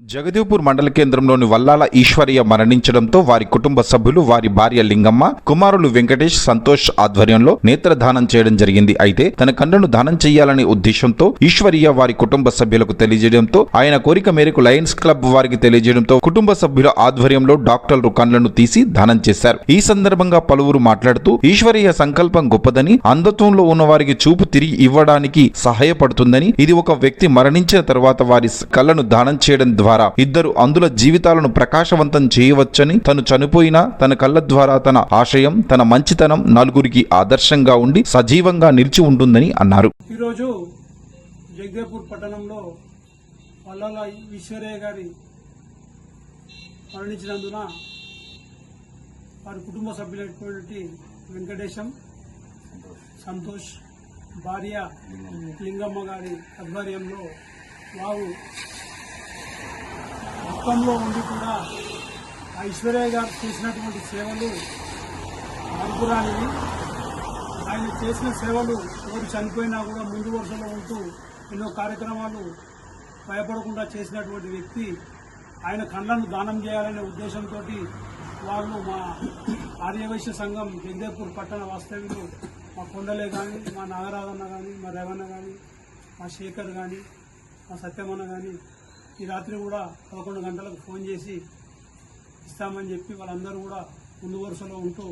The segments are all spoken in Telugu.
జగదేవ్పూర్ మండల కేంద్రంలోని వల్లాల ఈశ్వరయ్య మరణించడంతో వారి కుటుంబ సభ్యులు వారి భార్య లింగమ్మ కుమారులు వెంకటేష్ సంతోష్ ఆధ్వర్యంలో నేత్రదానం చేయడం జరిగింది. అయితే తన కన్నును దానం చేయాలనే ఉద్దేశంతో ఈశ్వరయ్య వారి కుటుంబ సభ్యులకు తెలియజేయడంతో ఆయన కోరిక మేరకు లయన్స్ క్లబ్ వారికి తెలియజేయడంతో కుటుంబ సభ్యుల ఆధ్వర్యంలో డాక్టర్లు కన్నులను తీసి దానం చేశారు. ఈ సందర్భంగా పలువురు మాట్లాడుతూ ఈశ్వరయ్య సంకల్పం గొప్పదని అంధత్వంలో ఉన్న వారికి చూపు తిరిగి ఇవ్వడానికి సహాయపడుతుందని ఇది ఒక వ్యక్తి మరణించిన తర్వాత వారి కళ్ళను దానం చేయడం ద్వారా ద్వారా. ఇద్దరు అందుల జీవితాలను ప్రకాశవంతం చేయవచ్చని తను చనిపోయినా తన కళ్ళ ద్వారా తన ఆశయం తన మంచితనం నలుగురికి ఆదర్శంగా ఉండి సజీవంగా నిలిచి ఉంటుందని అన్నారు. ఈరోజు జగదేపూర్ పట్టణంలో పల్లాల ఈశ్వరయ్య గారి మరణించినందున వారి కుటుంబ సభ్యులైనటువంటి వెంకటేశం సంతోష్ భార్య లింగమ్మ గారి ఆధ్వర్యంలో వారు మొత్తంలో ఉండి కూడా ఐశ్వర్య గారు చేసినటువంటి సేవలు అనుకురానివి ఆయన చేసిన సేవలు ఎవరు చనిపోయినా కూడా ముందు వరుసలో ఉంటూ ఎన్నో కార్యక్రమాలు భయపడకుండా చేసినటువంటి వ్యక్తి ఆయన కళ్ళను దానం చేయాలనే ఉద్దేశంతో వాళ్ళు మా ఆర్యవైశ్య సంఘం జగదేపూర్ పట్టణ వాస్తవ్యులు మా కొండలే కానీ మా నాగరాధన్న కానీ మా రేవన్న కానీ మా శేఖర్ కానీ మా సత్యమన్న కానీ ఈ రాత్రి కూడా పదకొండు గంటలకు ఫోన్ చేసి ఇస్తామని చెప్పి వాళ్ళందరూ కూడా ముందు వరుసలో ఉంటూ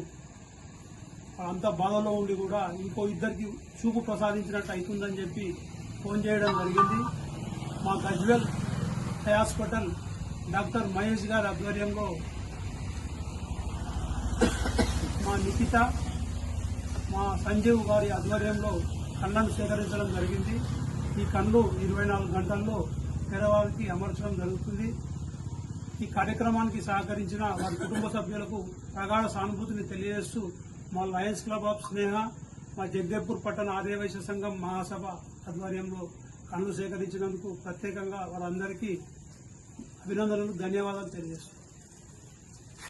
అంత బాధలో ఉండి కూడా ఇంకో ఇద్దరికి చూపు ప్రసాదించినట్టు అవుతుందని చెప్పి ఫోన్ చేయడం జరిగింది. మా గజ్వెల్ హాస్పిటల్ డాక్టర్ మహేష్ గారి ఆధ్వర్యంలో మా నిఖిత మా సంజీవ్ గారి ఆధ్వర్యంలో కళ్ళను సేకరించడం జరిగింది. ఈ కళ్ళు ఇరవై నాలుగు గంటల్లో పేదవాళ్ళకి అమర్చడం జరుగుతుంది. ఈ కార్యక్రమానికి సహకరించిన వారి కుటుంబ సభ్యులకు ప్రగాఢ సానుభూతిని తెలియజేస్తూ మా లయన్స్ క్లబ్ ఆఫ్ స్నేహ మా జగదేపూర్ పట్టణ ఆర్యవైశ్య సంఘం మహాసభ ఆధ్వర్యంలో కన్ను సేకరించినందుకు ప్రత్యేకంగా వారందరికీ అభినందనలు ధన్యవాదాలు తెలియజేస్తున్నాను